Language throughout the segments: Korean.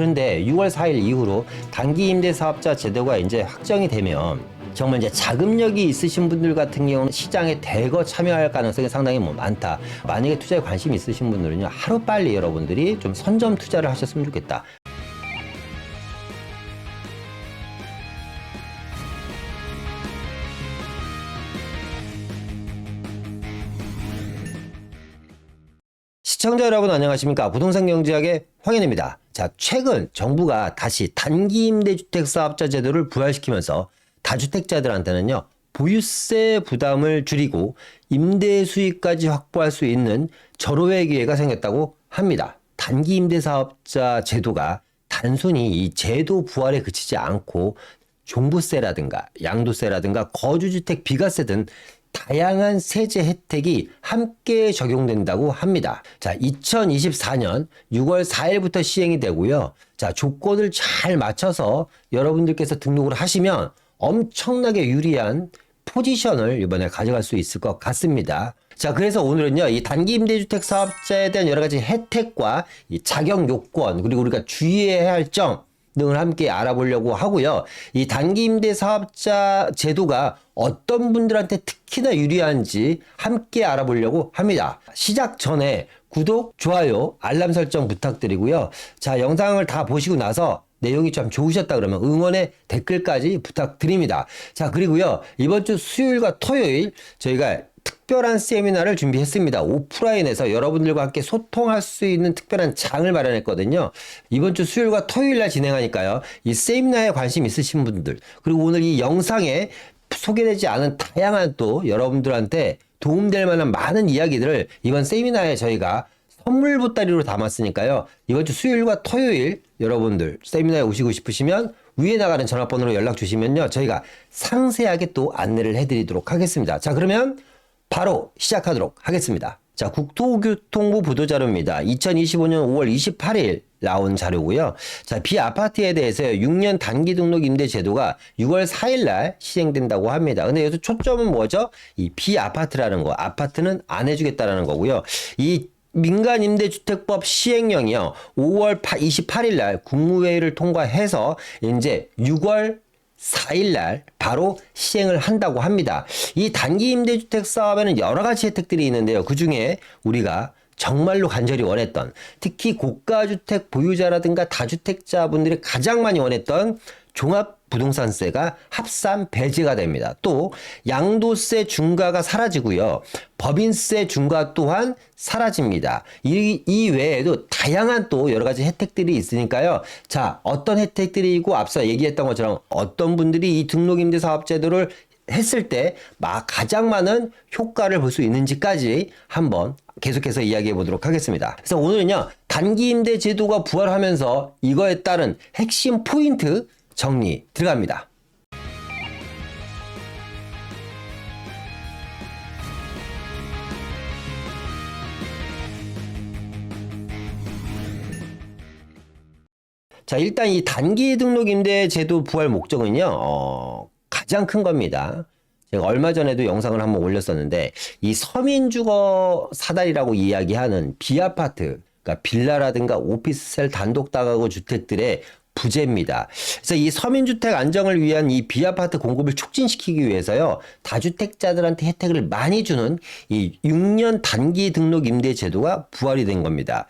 그런데 6월 4일 이후로 단기 임대 사업자 제도가 이제 확정이 되면 정말 이제 자금력이 있으신 분들 같은 경우는 시장에 대거 참여할 가능성이 상당히 뭐 많다. 만약에 투자에 관심 있으신 분들은요, 하루 빨리 여러분들이 좀 선점 투자를 하셨으면 좋겠다. 시청자 여러분 안녕하십니까 부동산 경제학의 황현입니다. 자 최근 정부가 다시 단기 임대주택 사업자 제도를 부활시키면서 다주택자들한테는요 보유세 부담을 줄이고 임대 수익까지 확보할 수 있는 절호의 기회가 생겼다고 합니다. 단기 임대 사업자 제도가 단순히 이 제도 부활에 그치지 않고 종부세라든가 양도세라든가 거주주택 비과세 등 다양한 세제 혜택이 함께 적용된다고 합니다. 자, 2024년 6월 4일부터 시행이 되고요. 자, 조건을 잘 맞춰서 여러분들께서 등록을 하시면 엄청나게 유리한 포지션을 이번에 가져갈 수 있을 것 같습니다. 자, 그래서 오늘은요, 이 단기 임대주택 사업자에 대한 여러 가지 혜택과 이 자격 요건, 그리고 우리가 주의해야 할 점, 등을 함께 알아보려고 하고요. 이 단기 임대 사업자 제도가 어떤 분들한테 특히나 유리한지 함께 알아보려고 합니다. 시작 전에 구독, 좋아요, 알람 설정 부탁드리고요. 자, 영상을 다 보시고 나서 내용이 좀 좋으셨다 그러면 응원의 댓글까지 부탁드립니다. 자, 그리고요. 이번 주 수요일과 토요일 저희가 특별한 세미나를 준비했습니다. 오프라인에서 여러분들과 함께 소통할 수 있는 특별한 장을 마련했거든요. 이번 주 수요일과 토요일 날 진행하니까요. 이 세미나에 관심 있으신 분들, 그리고 오늘 이 영상에 소개되지 않은 다양한 또 여러분들한테 도움될 만한 많은 이야기들을 이번 세미나에 저희가 선물 보따리로 담았으니까요. 이번 주 수요일과 토요일 여러분들 세미나에 오시고 싶으시면 위에 나가는 전화번호로 연락 주시면요. 저희가 상세하게 또 안내를 해드리도록 하겠습니다. 자, 그러면 바로 시작하도록 하겠습니다. 자, 국토교통부 보도자료입니다. 2025년 5월 28일 나온 자료고요. 자, 비아파트에 대해서 6년 단기 등록 임대 제도가 6월 4일 날 시행된다고 합니다. 근데 여기서 초점은 뭐죠? 이 비아파트라는 거. 아파트는 안 해주겠다라는 거고요. 이 민간 임대주택법 시행령이요. 5월 28일 날 국무회의를 통과해서 이제 6월 4일 날 바로 시행을 한다고 합니다. 이 단기 임대주택 사업에는 여러 가지 혜택들이 있는데요. 그 중에 우리가 정말로 간절히 원했던 특히 고가주택 보유자라든가 다주택자분들이 가장 많이 원했던 종합 부동산세가 합산 배제가 됩니다. 또 양도세 중과가 사라지고요. 법인세 중과 또한 사라집니다. 이, 이 외에도 다양한 또 여러 가지 혜택들이 있으니까요. 자, 어떤 혜택들이고 앞서 얘기했던 것처럼 어떤 분들이 이 등록임대 사업제도를 했을 때 가장 많은 효과를 볼 수 있는지까지 한번 계속해서 이야기해 보도록 하겠습니다. 그래서 오늘은요, 단기 임대 제도가 부활하면서 이거에 따른 핵심 포인트 정리 들어갑니다. 자, 일단 이 단기 등록 임대 제도 부활 목적은요, 어, 가장 큰 겁니다. 제가 얼마 전에도 영상을 한번 올렸었는데, 이 서민주거 사다리라고 이야기하는 비아파트, 그러니까 빌라라든가 오피스텔 단독 다가구 주택들의 부재입니다. 그래서 이 서민주택 안정을 위한 이 비아파트 공급을 촉진시키기 위해서요, 다주택자들한테 혜택을 많이 주는 이 6년 단기 등록 임대 제도가 부활이 된 겁니다.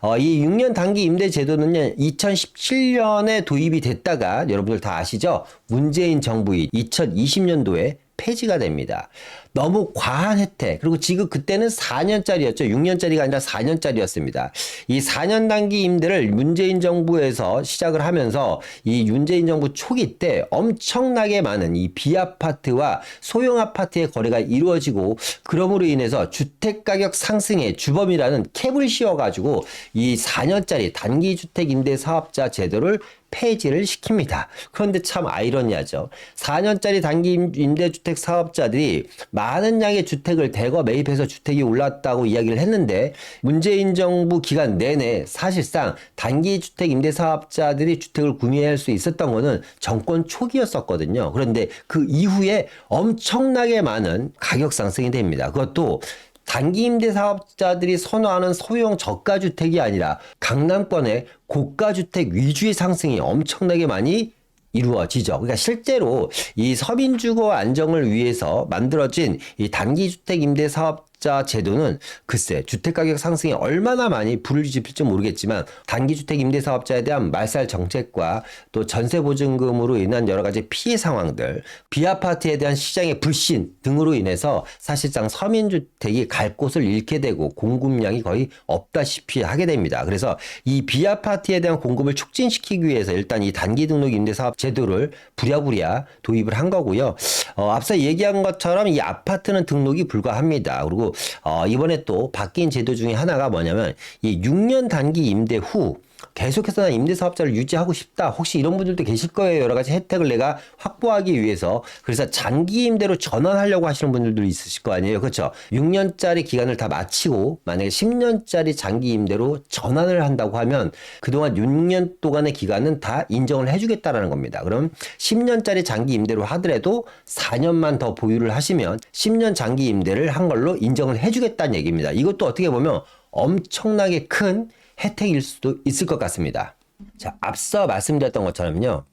어, 이 6년 단기 임대 제도는요, 2017년에 도입이 됐다가 여러분들 다 아시죠? 문재인 정부의 2020년도에 폐지가 됩니다. 너무 과한 혜택. 그리고 지금 그때는 4년짜리였죠. 6년짜리가 아니라 4년짜리였습니다. 이 4년 단기 임대를 문재인 정부에서 시작을 하면서 이 문재인 정부 초기 때 엄청나게 많은 이 비아파트와 소형 아파트의 거래가 이루어지고 그럼으로 인해서 주택 가격 상승의 주범이라는 캡을 씌워가지고 이 4년짜리 단기 주택 임대 사업자 제도를 폐지를 시킵니다. 그런데 참 아이러니하죠. 4년짜리 단기 임대주택 사업자들이 많은 양의 주택을 대거 매입해서 주택이 올랐다고 이야기를 했는데 문재인 정부 기간 내내 사실상 단기 주택 임대 사업자들이 주택을 구매할 수 있었던 거는 정권 초기였었거든요. 그런데 그 이후에 엄청나게 많은 가격 상승이 됩니다. 그것도 단기 임대 사업자들이 선호하는 소형 저가 주택이 아니라 강남권의 고가 주택 위주의 상승이 엄청나게 많이 이루어지죠. 그러니까 실제로 이 서민 주거 안정을 위해서 만들어진 이 단기 주택 임대 사업 자 제도는 글쎄 주택 가격 상승에 얼마나 많이 불을 지필지 모르겠지만 단기 주택 임대 사업자에 대한 말살 정책과 또 전세 보증금으로 인한 여러 가지 피해 상황들, 비아파트에 대한 시장의 불신 등으로 인해서 사실상 서민 주택이 갈 곳을 잃게 되고 공급량이 거의 없다시피 하게 됩니다. 그래서 이 비아파트에 대한 공급을 촉진시키기 위해서 일단 이 단기 등록 임대 사업 제도를 부랴부랴 도입을 한 거고요. 어, 앞서 얘기한 것처럼 이 아파트는 등록이 불가합니다. 그리고 어, 이번에 또 바뀐 제도 중에 하나가 뭐냐면 이 6년 단기 임대 후 계속해서 난 임대사업자를 유지하고 싶다. 혹시 이런 분들도 계실 거예요. 여러 가지 혜택을 내가 확보하기 위해서. 그래서 장기 임대로 전환하려고 하시는 분들도 있으실 거 아니에요. 그렇죠? 6년짜리 기간을 다 마치고 만약에 10년짜리 장기 임대로 전환을 한다고 하면 그동안 6년 동안의 기간은 다 인정을 해주겠다라는 겁니다. 그럼 10년짜리 장기 임대로 하더라도 4년만 더 보유를 하시면 10년 장기 임대를 한 걸로 인정을 해주겠다는 얘기입니다. 이것도 어떻게 보면 엄청나게 큰 혜택일 수도 있을 것 같습니다. 자, 앞서 말씀드렸던 것처럼요.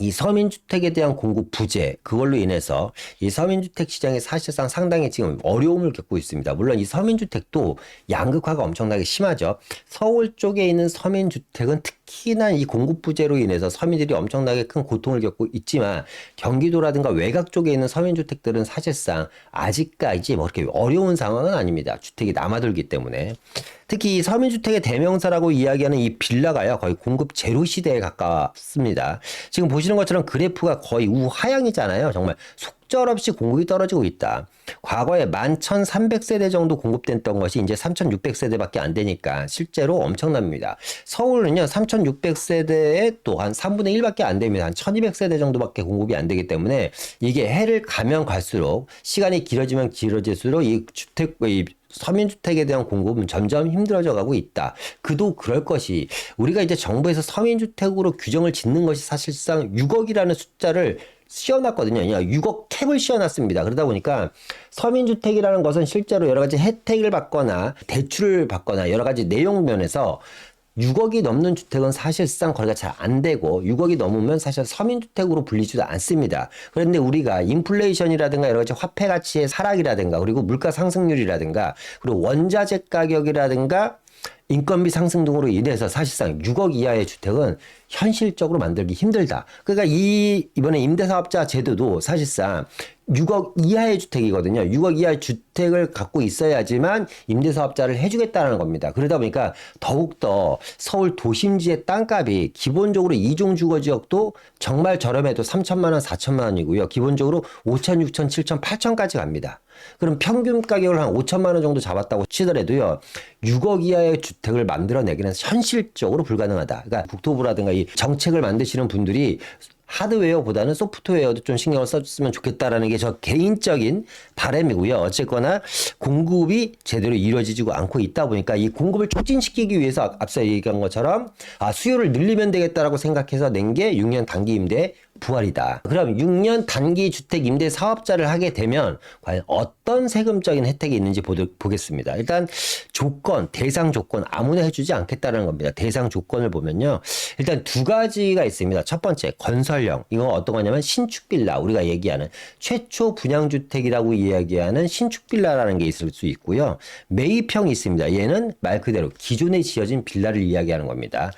이 서민주택에 대한 공급 부재 그걸로 인해서 이 서민주택 시장이 사실상 상당히 지금 어려움을 겪고 있습니다. 물론 이 서민주택도 양극화가 엄청나게 심하죠. 서울 쪽에 있는 서민주택은 특 히나 이 공급 부재로 인해서 서민들이 엄청나게 큰 고통을 겪고 있지만 경기도라든가 외곽 쪽에 있는 서민 주택들은 사실상 아직까지 뭐 그렇게 어려운 상황은 아닙니다. 주택이 남아들기 때문에 특히 이 서민 주택의 대명사라고 이야기하는 이 빌라가요 거의 공급 제로 시대에 가깝습니다. 지금 보시는 것처럼 그래프가 거의 우하향이잖아요. 정말 속 절없이 공급이 떨어지고 있다. 과거에 11,300세대 정도 공급됐던 것이 이제 3,600세대밖에 안 되니까 실제로 엄청납니다. 서울은요 3,600세대에 또 한 3분의 1밖에 안 됩니다. 한 1,200세대 정도밖에 공급이 안 되기 때문에 이게 해를 가면 갈수록 시간이 길어지면 길어질수록 이 주택 이 서민주택에 대한 공급은 점점 힘들어져 가고 있다. 그도 그럴 것이 우리가 이제 정부에서 서민주택으로 규정을 짓는 것이 사실상 6억이라는 숫자를 씌워놨거든요. 6억 캡을 씌워놨습니다. 그러다 보니까 서민주택이라는 것은 실제로 여러 가지 혜택을 받거나 대출을 받거나 여러 가지 내용 면에서 6억이 넘는 주택은 사실상 거래가 잘 안 되고 6억이 넘으면 사실 서민주택으로 불리지도 않습니다. 그런데 우리가 인플레이션이라든가 여러 가지 화폐 가치의 하락이라든가 그리고 물가 상승률이라든가 그리고 원자재 가격이라든가 인건비 상승 등으로 인해서 사실상 6억 이하의 주택은 현실적으로 만들기 힘들다. 그러니까 이 이번에 임대사업자 제도도 사실상 6억 이하의 주택이거든요. 6억 이하의 주택을 갖고 있어야지만 임대사업자를 해주겠다는 겁니다. 그러다 보니까 더욱더 서울 도심지의 땅값이 기본적으로 이종 주거 지역도 정말 저렴해도 3천만 원, 4천만 원이고요. 기본적으로 5천, 6천, 7천, 8천까지 갑니다. 그럼 평균 가격을 한 5천만 원 정도 잡았다고 치더라도요. 6억 이하의 주택을 만들어내기는 현실적으로 불가능하다. 그러니까 국토부라든가 이 정책을 만드시는 분들이 하드웨어보다는 소프트웨어도 좀 신경을 써줬으면 좋겠다라는 게 저 개인적인 바람이고요. 어쨌거나 공급이 제대로 이루어지지 않고 있다 보니까 이 공급을 촉진시키기 위해서 앞서 얘기한 것처럼 아, 수요를 늘리면 되겠다라고 생각해서 낸 게 6년 단기 임대 부활이다. 그럼 6년 단기 주택 임대 사업자를 하게 되면 과연 어떤 세금적인 혜택이 있는지 보겠습니다. 일단 조건, 대상 조건 아무나 해주지 않겠다는 겁니다. 대상 조건을 보면요. 일단 두 가지가 있습니다. 첫 번째, 건설형. 이건 어떤 거냐면 신축 빌라. 우리가 얘기하는 최초 분양주택이라고 이야기하는 신축 빌라라는 게 있을 수 있고요. 매입형이 있습니다. 얘는 말 그대로 기존에 지어진 빌라를 이야기하는 겁니다.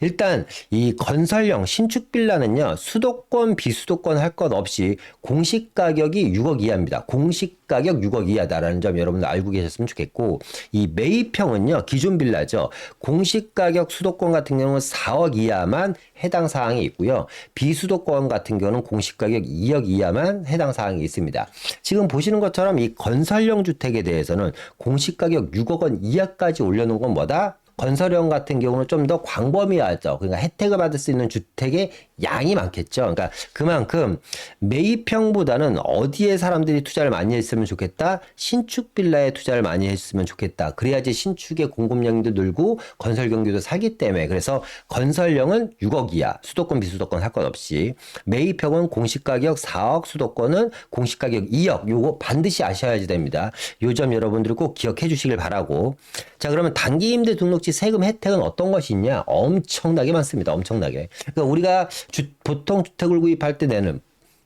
일단 이 건설형 신축 빌라는요. 수도 수도권, 비수도권 할 것 없이 공시 가격이 6억 이하입니다. 공시 가격 6억 이하다라는 점 여러분들 알고 계셨으면 좋겠고 이 매입형은요. 기존 빌라죠. 공시 가격 수도권 같은 경우는 4억 이하만 해당 사항이 있고요. 비수도권 같은 경우는 공시 가격 2억 이하만 해당 사항이 있습니다. 지금 보시는 것처럼 이 건설형 주택에 대해서는 공시 가격 6억 원 이하까지 올려놓은 건 뭐다? 건설형 같은 경우는 좀 더 광범위하죠. 그러니까 혜택을 받을 수 있는 주택의 양이 많겠죠. 그러니까 그만큼 매입형보다는 어디에 사람들이 투자를 많이 했으면 좋겠다. 신축 빌라에 투자를 많이 했으면 좋겠다. 그래야지 신축의 공급량도 늘고 건설 경기도 살기 때문에 그래서 건설형은 6억 이하, 수도권 비수도권 할것 없이 매입형은 공시 가격 4억, 수도권은 공시 가격 2억. 요거 반드시 아셔야지 됩니다. 요 점 여러분들이 꼭 기억해 주시길 바라고. 자, 그러면 단기 임대 등록지 세금 혜택은 어떤 것이 있냐? 엄청나게 많습니다. 엄청나게. 그러니까 우리가 주, 보통 주택을 구입할 때 내는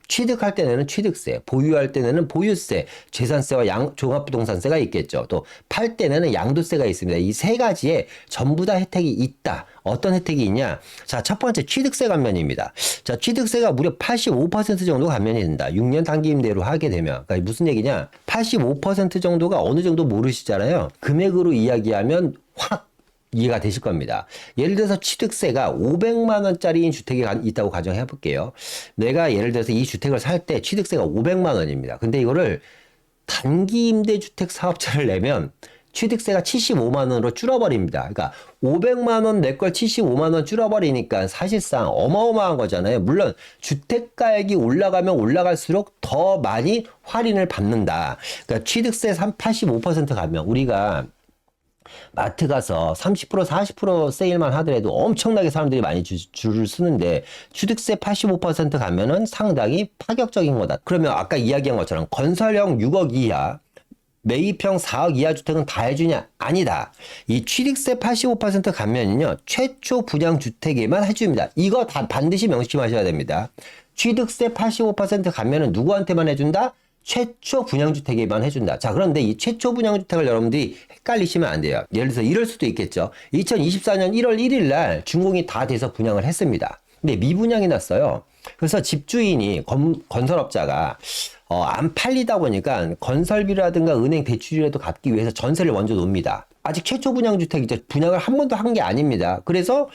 취득할 때 내는 취득세, 보유할 때 내는 보유세, 재산세와 양, 종합부동산세가 있겠죠. 또 팔 때 내는 양도세가 있습니다. 이 세 가지에 전부 다 혜택이 있다. 어떤 혜택이 있냐? 자, 첫 번째 취득세 감면입니다. 자, 취득세가 무려 85% 정도 감면이 된다. 6년 단기 임대로 하게 되면. 그러니까 무슨 얘기냐? 85% 정도가 어느 정도 모르시잖아요. 금액으로 이야기하면 확 이해가 되실 겁니다. 예를 들어서 취득세가 500만 원짜리인 주택이 가- 있다고 가정해 볼게요. 내가 예를 들어서 이 주택을 살 때 취득세가 500만 원입니다. 근데 이거를 단기 임대 주택 사업자를 내면 취득세가 75만 원으로 줄어버립니다. 그러니까 500만 원 내 걸 75만 원 줄어버리니까 사실상 어마어마한 거잖아요. 물론 주택 가액이 올라가면 올라갈수록 더 많이 할인을 받는다. 그러니까 취득세 85% 가면 우리가 마트 가서 30% 40% 세일만 하더라도 엄청나게 사람들이 많이 주, 줄을 쓰는데 취득세 85% 가면은 상당히 파격적인 거다. 그러면 아까 이야기한 것처럼 건설형 6억 이하 매입형 4억 이하 주택은 다 해주냐? 아니다. 이 취득세 85% 감면은요, 최초 분양 주택에만 해줍니다. 이거 다 반드시 명심하셔야 됩니다. 취득세 85% 감면은 누구한테만 해준다? 최초 분양주택에만 해준다. 자, 그런데 이 최초 분양주택을 여러분들이 헷갈리시면 안 돼요. 예를 들어서 이럴 수도 있겠죠. 2024년 1월 1일 날 준공이 다 돼서 분양을 했습니다. 근데 미분양이 났어요. 그래서 집주인이 건, 건설업자가 어, 안 팔리다 보니까 건설비라든가 은행 대출이라도 갚기 위해서 전세를 먼저 놓습니다. 아직 최초 분양 주택이죠. 분양을 한 번도 한 게 아닙니다. 그래서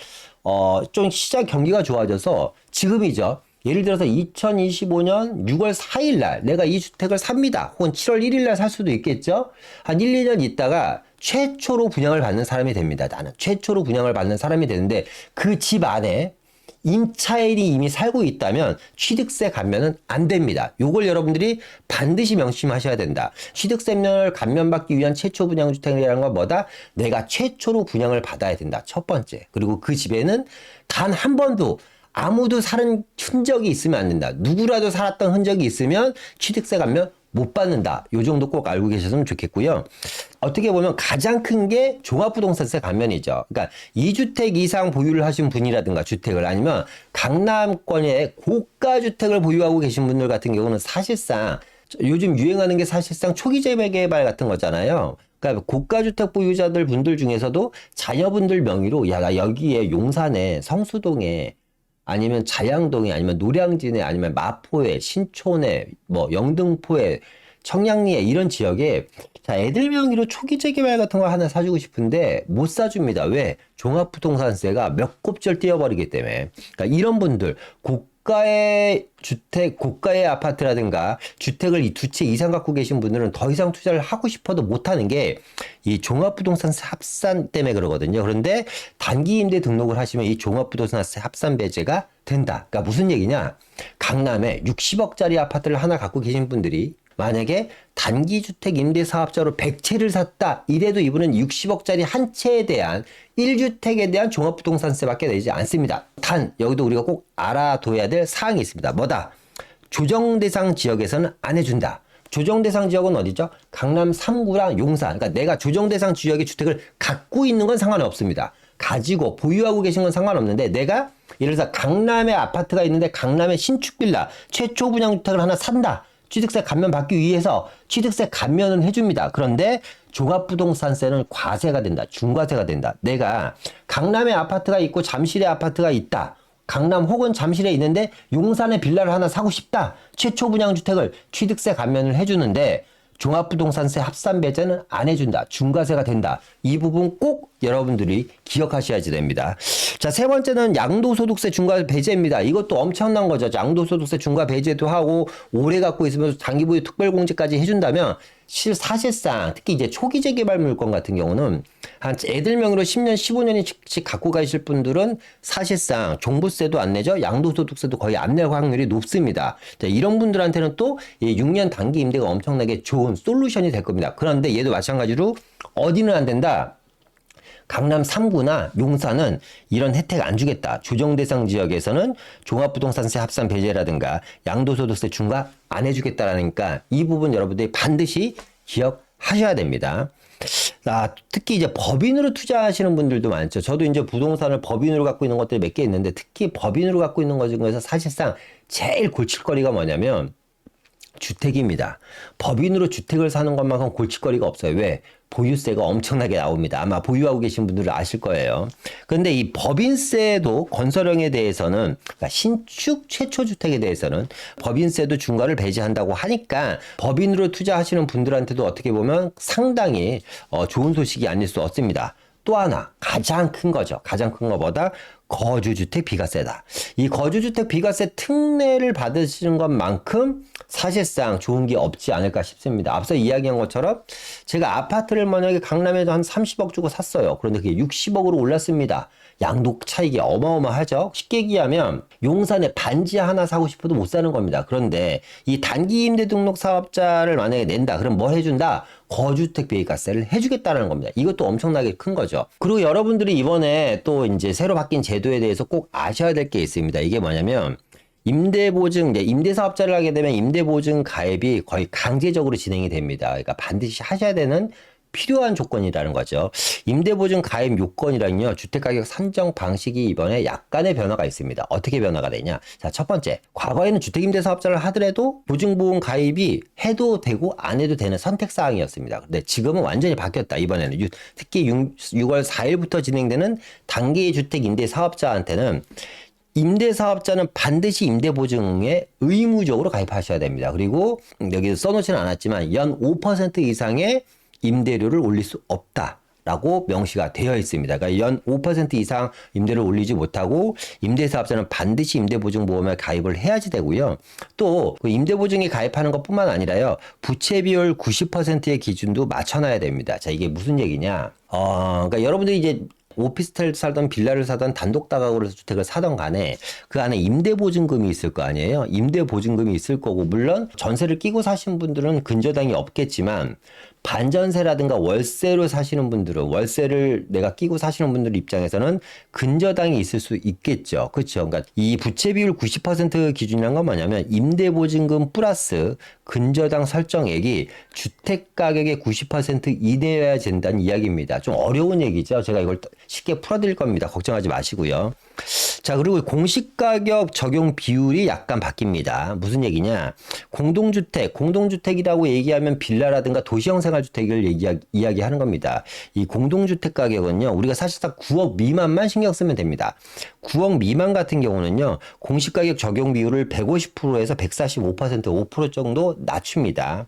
어, 좀 시장 경기가 좋아져서 지금이죠. 예를 들어서 2025년 6월 4일 날 내가 이 주택을 삽니다. 혹은 7월 1일 날 살 수도 있겠죠. 한 1, 2년 있다가 최초로 분양을 받는 사람이 됩니다. 나는 최초로 분양을 받는 사람이 되는데 그 집 안에 임차인이 이미 살고 있다면 취득세 감면은 안 됩니다. 요걸 여러분들이 반드시 명심하셔야 된다. 취득세를 감면받기 위한 최초 분양 주택이라는 건 뭐다? 내가 최초로 분양을 받아야 된다. 첫 번째. 그리고 그 집에는 단 한 번도 아무도 살은 흔적이 있으면 안 된다. 누구라도 살았던 흔적이 있으면 취득세 감면 못 받는다. 요 정도 꼭 알고 계셨으면 좋겠고요. 어떻게 보면 가장 큰 게 종합부동산세 감면이죠. 그러니까 2주택 이상 보유를 하신 분이라든가 주택을 아니면 강남권에 고가 주택을 보유하고 계신 분들 같은 경우는 사실상 요즘 유행하는 게 사실상 초기 재개발 같은 거잖아요. 그러니까 고가 주택 보유자들 분들 중에서도 자녀분들 명의로 야, 나 여기에 용산에 성수동에 아니면 자양동에 아니면 노량진에 아니면 마포에 신촌에 뭐 영등포에 청량리에 이런 지역에 자 애들 명의로 초기 재개발 같은 거 하나 사주고 싶은데 못 사줍니다. 왜? 종합부동산세가 몇 곱절 띄어버리기 때문에. 그러니까 이런 분들 고가의 주택, 고가의 아파트라든가 주택을 이 두 채 이상 갖고 계신 분들은 더 이상 투자를 하고 싶어도 못 하는 게 이 종합부동산세 합산 때문에 그러거든요. 그런데 단기 임대 등록을 하시면 이 종합부동산세 합산 배제가 된다. 그러니까 무슨 얘기냐? 강남에 60억짜리 아파트를 하나 갖고 계신 분들이 만약에 단기주택 임대 사업자로 100채를 샀다. 이래도 이분은 60억짜리 한 채에 대한 1주택에 대한 종합부동산세 밖에 내지 않습니다. 단 여기도 우리가 꼭 알아둬야 될 사항이 있습니다. 뭐다? 조정 대상 지역에서는 안 해준다. 조정 대상 지역은 어디죠? 강남 3구랑 용산. 그러니까 내가 조정 대상 지역의 주택을 갖고 있는 건 상관없습니다. 가지고 보유하고 계신 건 상관없는데 내가 예를 들어서 강남에 아파트가 있는데 강남에 신축 빌라 최초 분양 주택을 하나 산다. 취득세 감면 받기 위해서 취득세 감면은 해줍니다. 그런데 종합부동산세는 과세가 된다. 중과세가 된다. 내가 강남에 아파트가 있고 잠실에 아파트가 있다. 강남 혹은 잠실에 있는데 용산에 빌라를 하나 사고 싶다. 최초 분양 주택을 취득세 감면을 해주는데 종합부동산세 합산 배제는 안 해준다. 중과세가 된다. 이 부분 꼭 여러분들이 기억하셔야지 됩니다. 자, 세 번째는 양도소득세 중과 배제입니다. 이것도 엄청난 거죠. 양도소득세 중과 배제도 하고 오래 갖고 있으면서 장기보유 특별공제까지 해준다면 실 사실상 특히 이제 초기 재개발 물건 같은 경우는 한 애들 명의로 10년, 15년씩 갖고 가실 분들은 사실상 종부세도 안 내죠. 양도소득세도 거의 안 낼 확률이 높습니다. 자, 이런 분들한테는 또이 6년 단기 임대가 엄청나게 좋은 솔루션이 될 겁니다. 그런데 얘도 마찬가지로 어디는 안 된다. 강남 3구나 용산은 이런 혜택 안 주겠다. 조정 대상 지역에서는 종합부동산세 합산 배제라든가 양도소득세 중과 안 해주겠다라니까 이 부분 여러분들이 반드시 기억하셔야 됩니다. 아, 특히 이제 법인으로 투자하시는 분들도 많죠. 저도 이제 부동산을 법인으로 갖고 있는 것들이 몇 개 있는데 특히 법인으로 갖고 있는 것 중에서 사실상 제일 골칫거리가 뭐냐면 주택입니다. 법인으로 주택을 사는 것만큼 골칫거리가 없어요. 왜? 보유세가 엄청나게 나옵니다. 아마 보유하고 계신 분들은 아실 거예요. 그런데 이 법인세도 건설형에 대해서는 그러니까 신축 최초 주택에 대해서는 법인세도 중과를 배제한다고 하니까 법인으로 투자하시는 분들한테도 어떻게 보면 상당히 어, 좋은 소식이 아닐 수 없습니다. 또 하나 가장 큰 거죠. 가장 큰 것보다 거주주택 비과세다. 이 거주주택 비과세 특례를 받으시는 것만큼 사실상 좋은 게 없지 않을까 싶습니다. 앞서 이야기한 것처럼 제가 아파트를 만약에 강남에서 한 30억 주고 샀어요. 그런데 그게 60억으로 올랐습니다. 양도 차익이 어마어마하죠. 쉽게 얘기하면 용산에 반지 하나 사고 싶어도 못 사는 겁니다. 그런데 이 단기 임대 등록 사업자를 만약에 낸다. 그럼 뭐 해준다? 거주택 비과세를 해주겠다는 겁니다. 이것도 엄청나게 큰 거죠. 그리고 여러분들이 이번에 또 이제 새로 바뀐 제도에 대해서 꼭 아셔야 될 게 있습니다. 이게 뭐냐면 임대보증, 임대사업자를 하게 되면 임대보증 가입이 거의 강제적으로 진행이 됩니다. 그러니까 반드시 하셔야 되는 필요한 조건이라는 거죠. 임대보증 가입 요건이란요, 주택가격 산정 방식이 이번에 약간의 변화가 있습니다. 어떻게 변화가 되냐? 자, 첫 번째. 과거에는 주택임대사업자를 하더라도 보증보험 가입이 해도 되고 안 해도 되는 선택사항이었습니다. 근데 지금은 완전히 바뀌었다. 이번에는. 유- 특히 6, 6월 4일부터 진행되는 단기 주택임대사업자한테는 임대사업자는 반드시 임대보증에 의무적으로 가입하셔야 됩니다. 그리고 여기 써놓지는 않았지만 연 5% 이상의 임대료를 올릴 수 없다. 라고 명시가 되어 있습니다. 그러니까 연 5% 이상 임대를 올리지 못하고 임대사업자는 반드시 임대보증보험에 가입을 해야지 되고요. 또 그 임대보증에 가입하는 것뿐만 아니라요. 부채 비율 90%의 기준도 맞춰놔야 됩니다. 자, 이게 무슨 얘기냐? 어, 그러니까 여러분들이 이제 오피스텔 살던 빌라를 사던 단독 다가구로 주택을 사던 간에 그 안에 임대 보증금이 있을 거 아니에요. 임대 보증금이 있을 거고 물론 전세를 끼고 사신 분들은 근저당이 없겠지만 반전세라든가 월세로 사시는 분들은 월세를 내가 끼고 사시는 분들 입장에서는 근저당이 있을 수 있겠죠. 그렇죠. 그러니까 이 부채 비율 90% 기준이란 건 뭐냐면 임대 보증금 플러스 근저당 설정액이 주택 가격의 90% 이내여야 된다는 이야기입니다. 좀 어려운 얘기죠. 제가 이걸 쉽게 풀어드릴 겁니다. 걱정하지 마시고요. 자, 그리고 공시가격 적용 비율이 약간 바뀝니다. 무슨 얘기냐? 공동주택, 공동주택이라고 얘기하면 빌라라든가 도시형 생활주택을 얘기, 이야기하는 겁니다. 이 공동주택 가격은요, 우리가 사실상 9억 미만만 신경 쓰면 됩니다. 9억 미만 같은 경우는요, 공시가격 적용 비율을 150%에서 145% 5% 정도 낮춥니다.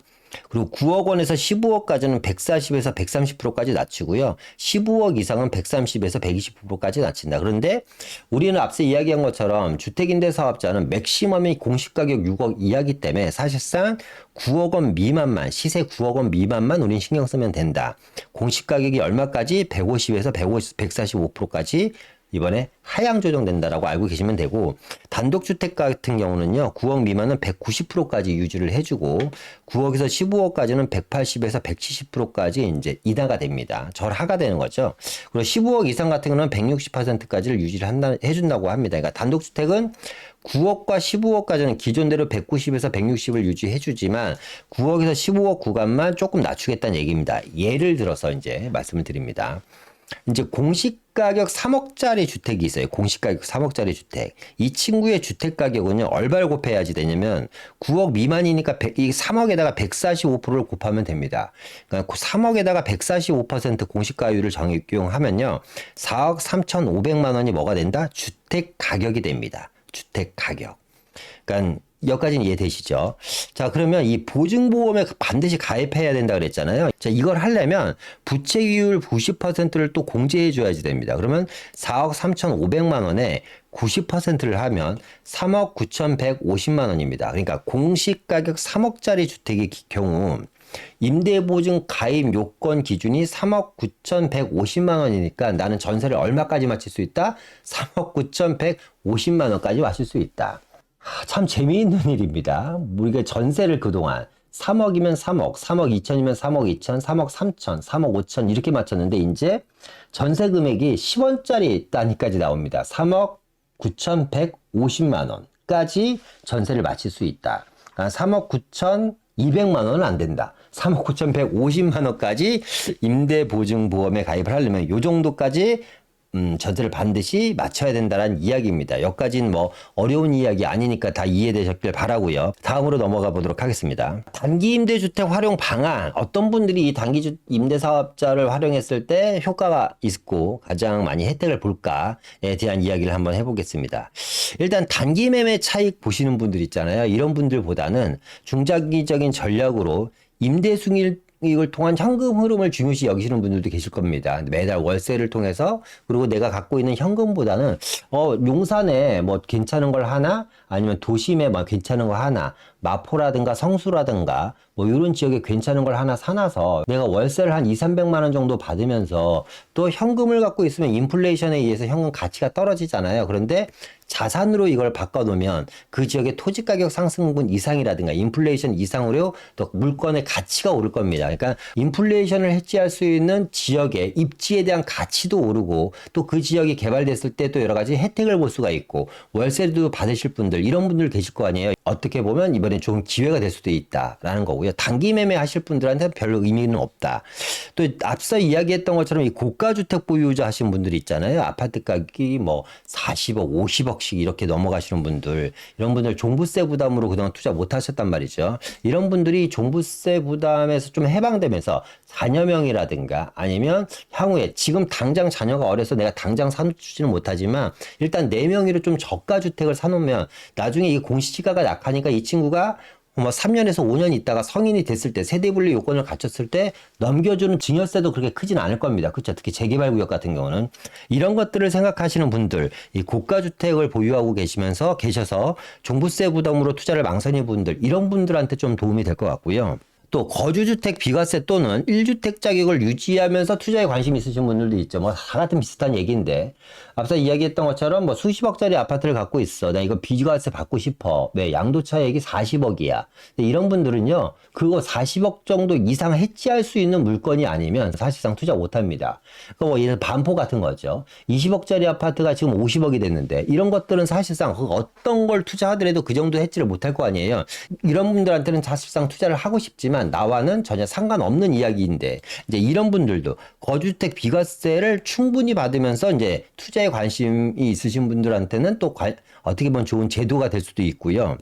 그리고 9억 원에서 15억까지는 140에서 130%까지 낮추고요. 15억 이상은 130에서 120%까지 낮춘다. 그런데 우리는 앞서 이야기한 것처럼 주택임대 사업자는 맥시멈이 공시가격 6억 이하기 때문에 사실상 9억 원 미만만 시세 9억 원 미만만 우린 신경 쓰면 된다. 공시가격이 얼마까지 150에서 150, 145%까지 이번에 하향 조정된다라고 알고 계시면 되고 단독주택 같은 경우는요 9억 미만은 190%까지 유지를 해주고 9억에서 15억까지는 180에서 170%까지 이제 인하가 됩니다. 절하가 되는 거죠. 그리고 15억 이상 같은 경우는 160%까지를 유지를 한다 해준다고 합니다. 그러니까 단독주택은 9억과 15억까지는 기존대로 190에서 160을 유지해주지만 9억에서 15억 구간만 조금 낮추겠다는 얘기입니다. 예를 들어서 이제 말씀을 드립니다. 이제 공시가격 3억짜리 주택이 있어요. 공시가격 3억짜리 주택. 이 친구의 주택 가격은요, 얼마를 곱해야지 되냐면 9억 미만이니까 100, 이 3억에다가 145%를 곱하면 됩니다. 그러니까 3억에다가 145% 공시가율을 적용하면요, 4억 3,500만 원이 뭐가 된다? 주택 가격이 됩니다. 주택 가격. 그러니까 여기까지는 이해되시죠? 자, 그러면 이 보증보험에 반드시 가입해야 된다 그랬잖아요. 자, 이걸 하려면 부채율 90%를 또 공제해 줘야지 됩니다. 그러면 4억 3,500만 원에 90%를 하면 3억 9,150만 원입니다. 그러니까 공시 가격 3억짜리 주택의 기- 경우 임대보증 가입 요건 기준이 3억 9,150만 원이니까 나는 전세를 얼마까지 마칠 수 있다? 3억 9,150만 원까지 마실 수 있다. 하, 참 재미있는 일입니다. 우리가 전세를 그동안 3억이면 3억, 3억 2천이면 3억 2천, 3억 3천, 3억 5천 이렇게 맞췄는데 이제 전세 금액이 10원짜리 단위까지 나옵니다. 3억 9,150만 원까지 전세를 마칠 수 있다. 그러니까 3억 9,200만 원은 안 된다. 3억 9,150만 원까지 임대보증보험에 가입을 하려면 요 정도까지 음, 전세를 반드시 맞춰야 된다는 이야기입니다. 여기까지는 뭐 어려운 이야기 아니니까 다 이해되셨길 바라고요. 다음으로 넘어가 보도록 하겠습니다. 단기 임대주택 활용 방안 어떤 분들이 이 단기 주- 임대 사업자를 활용했을 때 효과가 있고 가장 많이 혜택을 볼까에 대한 이야기를 한번 해보겠습니다. 일단 단기 매매 차익 보시는 분들 있잖아요. 이런 분들보다는 중장기적인 전략으로 임대 승일 이걸 통한 현금 흐름을 중요시 여기시는 분들도 계실 겁니다. 매달 월세를 통해서 그리고 내가 갖고 있는 현금보다는 어 용산에 뭐 괜찮은 걸 하나 아니면 도심에 뭐 괜찮은 거 하나 마포라든가 성수라든가 뭐 이런 지역에 괜찮은 걸 하나 사놔서 내가 월세를 한 2, 300만 원 정도 받으면서 또 현금을 갖고 있으면 인플레이션에 의해서 현금 가치가 떨어지잖아요. 그런데 자산으로 이걸 바꿔놓으면 그 지역의 토지 가격 상승분 이상이라든가 인플레이션 이상으로 또 물건의 가치가 오를 겁니다. 그러니까 인플레이션을 해지할 수 있는 지역의 입지에 대한 가치도 오르고 또 그 지역이 개발됐을 때 또 여러 가지 혜택을 볼 수가 있고 월세도 받으실 분들 이런 분들 계실 거 아니에요. 어떻게 보면 이번 엔 좋은 기회가 될 수도 있다라는 거고요. 단기 매매 하실 분들한테 별로 의미는 없다. 또 앞서 이야기했던 것처럼 이 고가 주택 보유자 하신 분들 있잖아요. 아파트 가격이 뭐 40억, 50억씩 이렇게 넘어가시는 분들 이런 분들 종부세 부담으로 그동안 투자 못 하셨단 말이죠. 이런 분들이 종부세 부담에서 좀 해방되면서 자녀명이라든가 아니면 향후에 지금 당장 자녀가 어려서 내가 당장 사주지는 못하지만 일단 네 명의로 좀 저가 주택을 사놓으면 나중에 이 공시지가가 약하니까 이 친구가 뭐 3년에서 5년 있다가 성인이 됐을 때 세대 분리 요건을 갖췄을 때 넘겨주는 증여세도 그렇게 크진 않을 겁니다. 그렇죠. 특히 재개발 구역 같은 경우는 이런 것들을 생각하시는 분들, 이 고가 주택을 보유하고 계시면서 계셔서 종부세 부담으로 투자를 망설이는 분들, 이런 분들한테 좀 도움이 될 것 같고요. 또 거주주택 비과세 또는 1주택 자격을 유지하면서 투자에 관심 있으신 분들도 있죠. 뭐 다 같은 비슷한 얘기인데 앞서 이야기했던 것처럼 뭐 수십억짜리 아파트를 갖고 있어. 나 이거 비과세 받고 싶어. 왜 양도차액이 40억이야. 이런 분들은요. 그거 40억 정도 이상 해지할 수 있는 물건이 아니면 사실상 투자 못 합니다. 그뭐 예를 반포 같은 거죠. 20억짜리 아파트가 지금 50억이 됐는데 이런 것들은 사실상 그 어떤 걸 투자하더라도 그 정도 해지를 못할 거 아니에요. 이런 분들한테는 사실상 투자를 하고 싶지만 나와는 전혀 상관없는 이야기인데 이제 이런 분들도 거주주택 비과세를 충분히 받으면서 이제 투자에 관심이 있으신 분들한테는 또 관- 어떻게 보면 좋은 제도가 될 수도 있고요.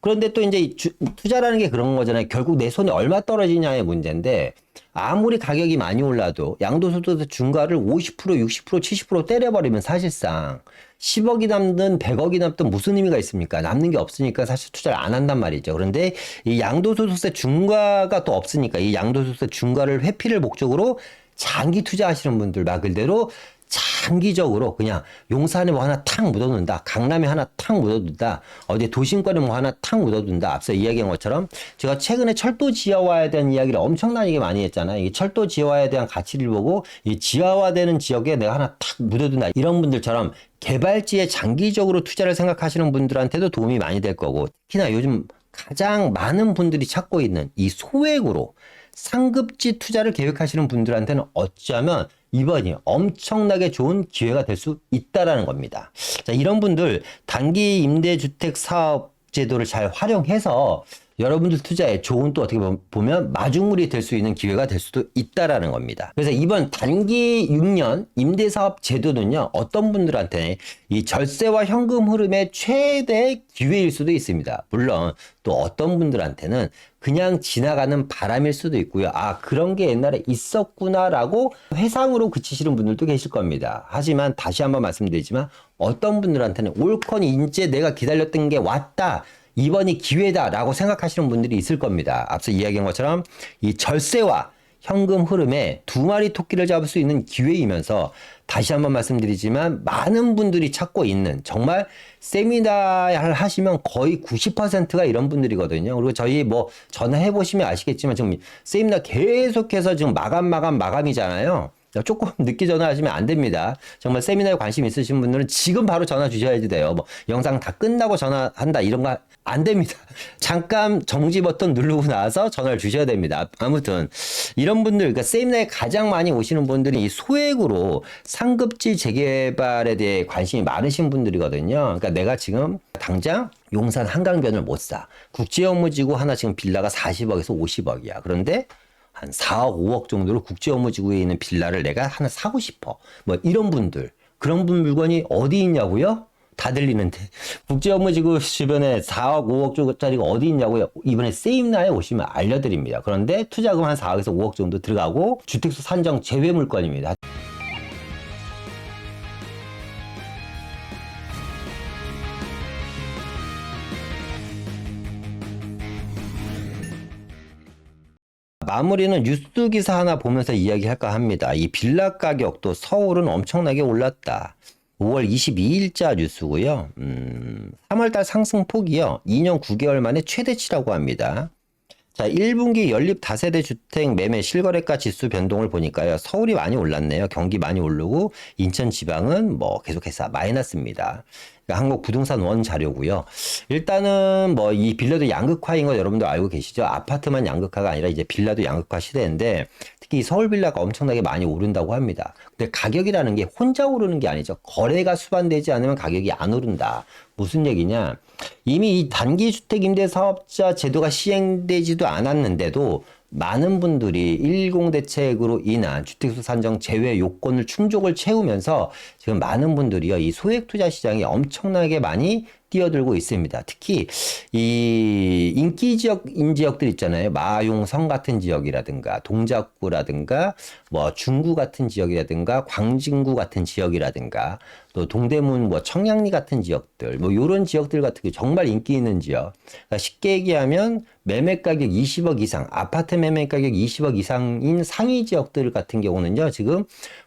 그런데 또 이제 이 주- 투자라는 게 그런 거잖아요. 결국 내 손에 얼마 떨어지냐의 문제인데 아무리 가격이 많이 올라도 양도소득세 중과를 50%, 60%, 70% 때려버리면 사실상 10억이 남든 100억이 남든 무슨 의미가 있습니까? 남는 게 없으니까 사실 투자를 안 한단 말이죠. 그런데 이 양도소득세 중과가 또 없으니까 이 양도소득세 중과를 회피를 목적으로 장기 투자하시는 분들 말 그대로 장기적으로 그냥 용산에 뭐 하나 탁 묻어둔다. 강남에 하나 탁 묻어둔다. 어디 도심권에 뭐 하나 탁 묻어둔다. 앞서 이야기한 것처럼 제가 최근에 철도 지하화에 대한 이야기를 엄청나게 많이 했잖아요. 이 철도 지하화에 대한 가치를 보고 이 지하화되는 지역에 내가 하나 탁 묻어둔다. 이런 분들처럼 개발지에 장기적으로 투자를 생각하시는 분들한테도 도움이 많이 될 거고 특히나 요즘 가장 많은 분들이 찾고 있는 이 소액으로 상급지 투자를 계획하시는 분들한테는 어쩌면 이번이 엄청나게 좋은 기회가 될 수 있다라는 겁니다. 자, 이런 분들 단기 임대주택 사업 제도를 잘 활용해서 여러분들 투자에 좋은 또 어떻게 보면 마중물이 될 수 있는 기회가 될 수도 있다라는 겁니다. 그래서 이번 단기 6년 임대사업 제도는요, 어떤 분들한테 이 절세와 현금 흐름의 최대 기회일 수도 있습니다. 물론 또 어떤 분들한테는 그냥 지나가는 바람일 수도 있고요. 아, 그런 게 옛날에 있었구나라고 회상으로 그치시는 분들도 계실 겁니다. 하지만 다시 한번 말씀드리지만 어떤 분들한테는 올컨 이제 내가 기다렸던 게 왔다. 이번이 기회다라고 생각하시는 분들이 있을 겁니다. 앞서 이야기한 것처럼 이 절세와 현금 흐름에 두 마리 토끼를 잡을 수 있는 기회이면서 다시 한번 말씀드리지만 많은 분들이 찾고 있는 정말 세미나를 하시면 거의 90%가 이런 분들이거든요. 그리고 저희 뭐 전화해 보시면 아시겠지만 지금 세미나 계속해서 지금 마감 마감 마감이잖아요. 조금 늦게 전화하시면 안 됩니다. 정말 세미나에 관심 있으신 분들은 지금 바로 전화 주셔야지 돼요. 뭐 영상 다 끝나고 전화한다 이런 거 안 됩니다. 잠깐 정지 버튼 누르고 나서 전화를 주셔야 됩니다. 아무튼 이런 분들 그러니까 세미나에 가장 많이 오시는 분들이 이 소액으로 상급지 재개발에 대해 관심이 많으신 분들이거든요. 그러니까 내가 지금 당장 용산 한강변을 못 사. 국제 업무지구 하나 지금 빌라가 40억에서 50억이야. 그런데 한 4억, 5억 정도로 국제 업무 지구에 있는 빌라를 내가 하나 사고 싶어. 뭐 이런 분들. 그런 분 물건이 어디 있냐고요? 다 들리는데. 국제 업무 지구 주변에 4억, 5억 정도짜리가 어디 있냐고요? 이번에 세임나에 오시면 알려드립니다. 그런데 투자금 한 4억에서 5억 정도 들어가고 주택수 산정 제외 물건입니다. 마무리는 뉴스 기사 하나 보면서 이야기할까 합니다. 이 빌라 가격도 서울은 엄청나게 올랐다. 5월 22일자 뉴스고요. 음, 3월달 상승폭이요. 2년 9개월 만에 최대치라고 합니다. 자, 1분기 연립 다세대 주택 매매 실거래가 지수 변동을 보니까요. 서울이 많이 올랐네요. 경기 많이 오르고 인천 지방은 뭐 계속해서 마이너스입니다. 그러니까 한국 부동산 원 자료고요. 일단은 뭐 이 빌라도 양극화인 거 여러분도 알고 계시죠? 아파트만 양극화가 아니라 이제 빌라도 양극화 시대인데 특히 서울 빌라가 엄청나게 많이 오른다고 합니다. 근데 가격이라는 게 혼자 오르는 게 아니죠. 거래가 수반되지 않으면 가격이 안 오른다. 무슨 얘기냐? 이미 이 단기 주택 임대 사업자 제도가 시행되지도 않았는데도 많은 분들이 110 대책으로 인한 주택수 산정 제외 요건을 충족을 채우면서 지금 많은 분들이요 이 소액 투자 시장에 엄청나게 많이 뛰어들고 있습니다. 특히 이 인기 지역 인 지역들 있잖아요. 마용성 같은 지역이라든가 동작구라든가 뭐 중구 같은 지역이라든가 광진구 같은 지역이라든가 또 동대문 뭐 청량리 같은 지역들 뭐 요런 지역들 같은 게 정말 인기 있는 지역. 그러니까 쉽게 얘기하면 매매 가격 20억 이상, 아파트 매매 가격 20억 이상인 상위 지역들 같은 경우는요. 지금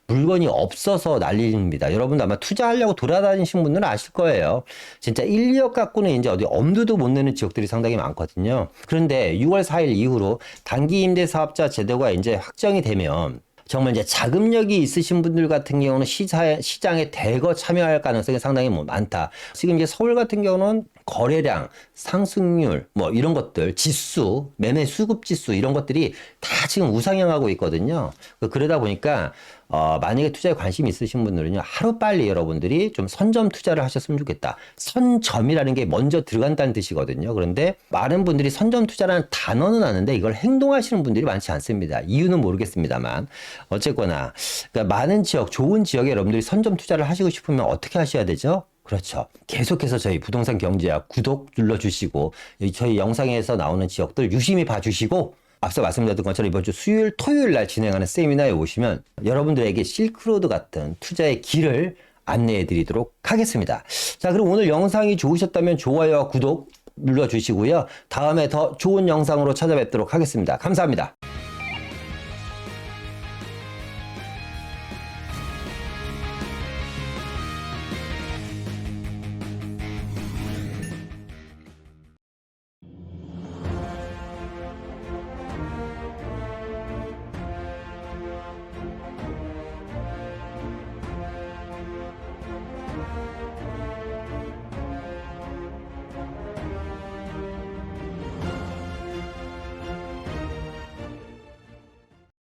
물건이 없어서 난리입니다. 여러분도 아마 투자하려고 돌아다니신 분들은 아실 거예요. 진짜 1, 2억 갖고는 이제 어디 엄두도 못 내는 지역들이 상당히 많거든요. 그런데 6월 4일 이후로 단기 임대 사업자 제도가 이제 확정이 되면 정말 이제 자금력이 있으신 분들 같은 경우는 시사, 시장에 대거 참여할 가능성이 상당히 뭐 많다. 지금 이제 서울 같은 경우는 거래량, 상승률, 뭐 이런 것들, 지수, 매매 수급 지수 이런 것들이 다 지금 우상향하고 있거든요. 그러다 보니까 어, 만약에 투자에 관심 있으신 분들은요, 하루 빨리 여러분들이 좀 선점 투자를 하셨으면 좋겠다. 선점이라는 게 먼저 들어간다는 뜻이거든요. 그런데 많은 분들이 선점 투자라는 단어는 아는데 이걸 행동하시는 분들이 많지 않습니다. 이유는 모르겠습니다만. 어쨌거나, 그러니까 많은 지역, 좋은 지역에 여러분들이 선점 투자를 하시고 싶으면 어떻게 하셔야 되죠? 그렇죠. 계속해서 저희 부동산 경제학 구독 눌러주시고, 저희 영상에서 나오는 지역들 유심히 봐주시고, 앞서 말씀드렸던 것처럼 이번 주 수요일, 토요일 날 진행하는 세미나에 오시면 여러분들에게 실크로드 같은 투자의 길을 안내해 드리도록 하겠습니다. 자, 그럼 오늘 영상이 좋으셨다면 좋아요와 구독 눌러주시고요. 다음에 더 좋은 영상으로 찾아뵙도록 하겠습니다. 감사합니다.